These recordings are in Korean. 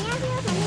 안녕하세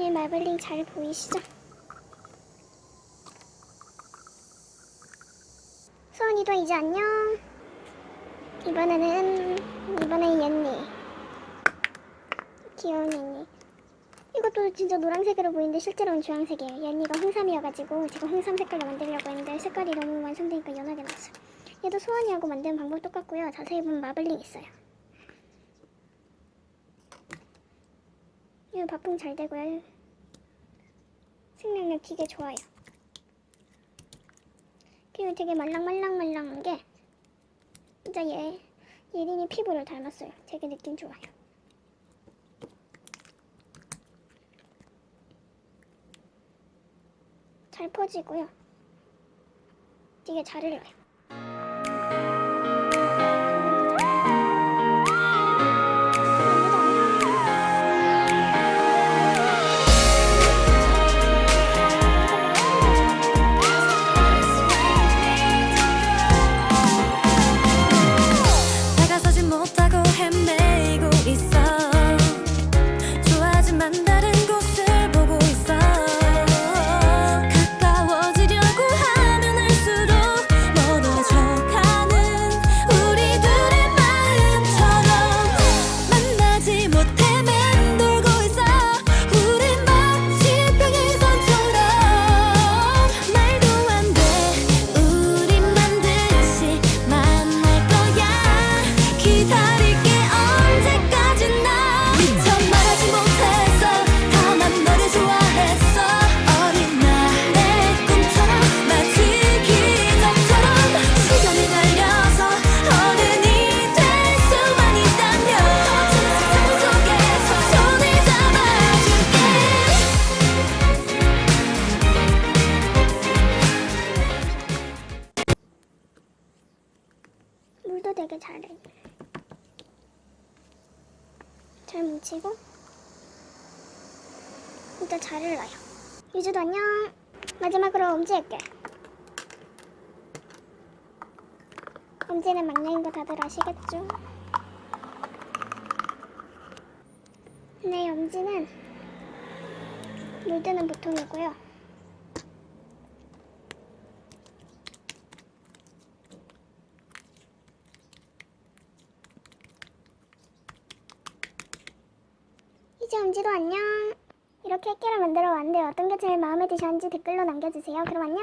이 마블링 잘 보이시죠? 수원이도 이제 안녕. 이번에는 이번엔 옌니. 귀여운 옌니. 이것도 진짜 노란색으로 보이는데 실제로는 주황색이에요. 옌니가 홍삼이어가지고 제가 홍삼 색깔로 만들려고 했는데 색깔이 너무 완성되니까 연하게 나왔어요. 얘도 수원이하고 만드는 방법 똑같고요. 자세히 보면 마블링 있어요. 이거 바풍 잘 되고요. 생명력 되게 좋아요. 그리고 되게 말랑말랑말랑한 게 진짜 얘 예린이 피부를 닮았어요. 되게 느낌 좋아요. 잘 퍼지고요. 되게 잘 흘러요. 물도 되게 잘해. 잘 뭉치고 진짜 잘 흘러요. 유주도 안녕. 마지막으로 엄지 할게. 엄지는 막내인 거 다들 아시겠죠? 네, 엄지는 물드는 보통이고요. 이제 엄지도 안녕. 이렇게 액기를 만들어 왔는데 어떤 게 제일 마음에 드셨는지 댓글로 남겨주세요. 그럼 안녕.